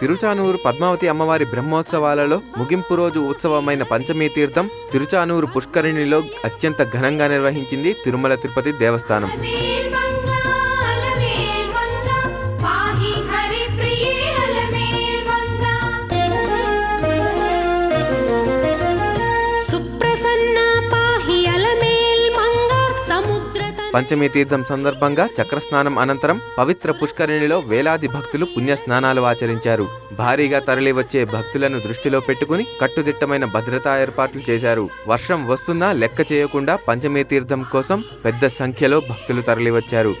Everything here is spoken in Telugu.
తిరుచానూరు పద్మావతి అమ్మవారి బ్రహ్మోత్సవాలలో ముగింపు రోజు ఉత్సవమైన పంచమీ తీర్థం తిరుచానూరు పుష్కరిణిలో అత్యంత ఘనంగా నిర్వహించింది తిరుమల తిరుపతి దేవస్థానం. పంచమి తీర్థం సందర్భంగా చక్రస్నానం అనంతరం పవిత్ర పుష్కరిణిలో వేలాది భక్తులు పుణ్య స్నానాలు ఆచరించారు. భారీగా తరలివచ్చే భక్తులను దృష్టిలో పెట్టుకుని కట్టుదిట్టమైన భద్రతా ఏర్పాట్లు చేశారు. వర్షం వస్తున్నా లెక్క చేయకుండా పంచమీ తీర్థం కోసం పెద్ద సంఖ్యలో భక్తులు తరలివచ్చారు.